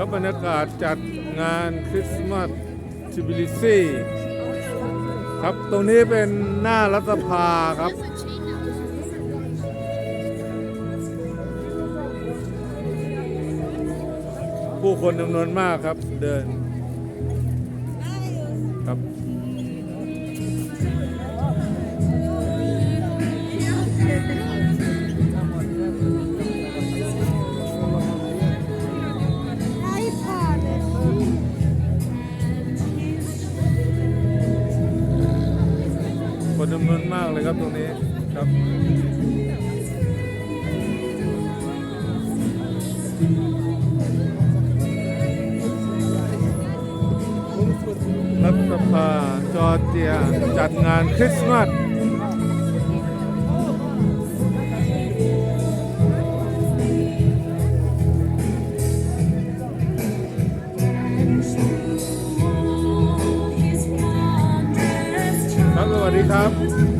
ครับบรรยากาศจัดงานคริสต์มาสทิบิลิซีครับตรงนี้เป็นหน้ารัฐสภาครับ ผู้คนจำนวนมากครับเดินครับ คนจำนวนมากเลยครับตรงนี้ครับรัฐสภาจอร์เจียจัดงานคริสต์มาส ครับสวัสดีครับ